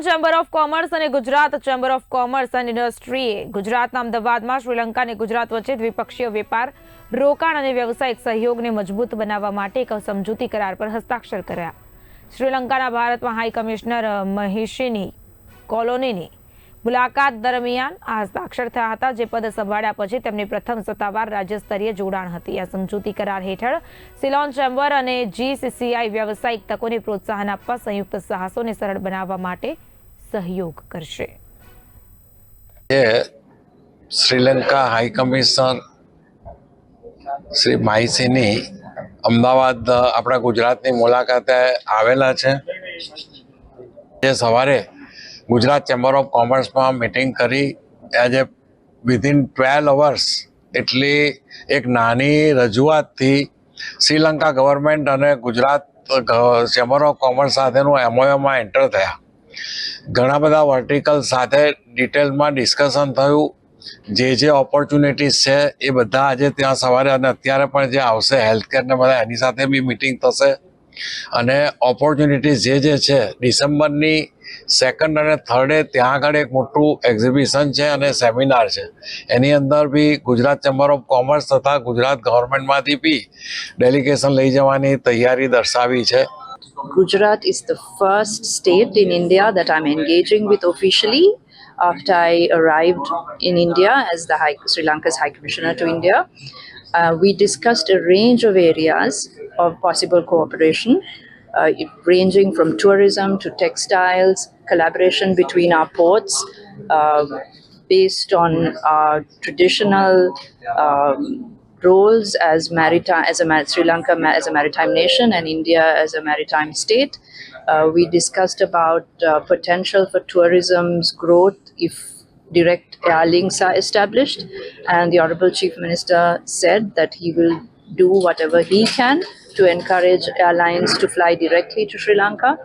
Ceylon chamber of commerce અને Gujarat chamber of commerce and ઇન્ડસ્ટ્રીએ ગુજરાતના અમદાવાદમાં, શ્રીલંકા અને ગુજરાત વચ્ચે દ્વિપક્ષીય વેપાર, રોકાણ અને વ્યવસાયિક સહયોગને મજબૂત બનાવવા માટે એક સમજૂતી કરાર પર હસ્તાક્ષર કર્યા. શ્રીલંકાના ભારતમાં હાઈ કમિશનર મહિષીની કોલોનીની મુલાકાત દરમિયાન આ હસ્તાક્ષર થયા હતા, જે પદ સંભાળ્યા પછી તેમની પ્રથમ સત્તાવાર રાજ્ય સ્તરીય જોડાણ હતી. આ સમજૂતી કરાર હેઠળ સિલોન ચેમ્બર અને જીસીસીઆઈ વ્યવસાયિક તકોને પ્રોત્સાહન આપવા સંયુક્ત સાહસોને સરળ બનાવવા માટે સહયોગ કરશે. શ્રીલંકા હાઈ કમિશનર શ્રી માહિસીની અમદાવાદ, આપણા ગુજરાતની મુલાકાતે આવેલા છે. જે સવારે ગુજરાત ચેમ્બર ઓફ કોમર્સમાં મિટિંગ કરી. આજે વિધિન ટ્વેલ્વ અવર્સ એટલી એક નાની રજૂઆતથી શ્રીલંકા ગવર્મેન્ટ અને ગુજરાત ચેમ્બર ઓફ કોમર્સ સાથેનું એમઓએમાં એન્ટર થયા. ઘણા બધા વર્ટિકલ સાથે ડિટેલમાં ડિસ્કશન થયું. જે જે ઓપોર્ચ્યુનિટીઝ છે, એ બધા આજે ત્યાં સવારે અને અત્યારે પણ જે આવશે હેલ્થકેરને બધા એની સાથે બી મિટિંગ થશે. અને ઓપોર્ચ્યુનિટીઝ જે જે છે, ડિસેમ્બરની સેકન્ડ અને થર્ડે ત્યાં આગળ એક મોટું એક્ઝિબિશન છે અને સેમિનાર છે. એની અંદર બી ગુજરાત ચેમ્બર ઓફ કોમર્સ તથા ગુજરાત ગવર્મેન્ટમાંથી બી ડેલિગેશન લઈ જવાની તૈયારી દર્શાવી છે. Gujarat is the first state in India that I'm engaging with officially after I arrived in India as the High, Sri Lanka's High Commissioner to India. Uh, we discussed a range of areas of possible cooperation, uh, ranging from tourism to textiles, collaboration between our ports, uh, based on our traditional um, roles as maritime as a Sri Lanka as a maritime nation and India as a maritime state. Uh, we discussed about uh, potential for tourism's growth if direct air links are established, and the Honorable Chief Minister said that he will do whatever he can to encourage airlines to fly directly to Sri Lanka.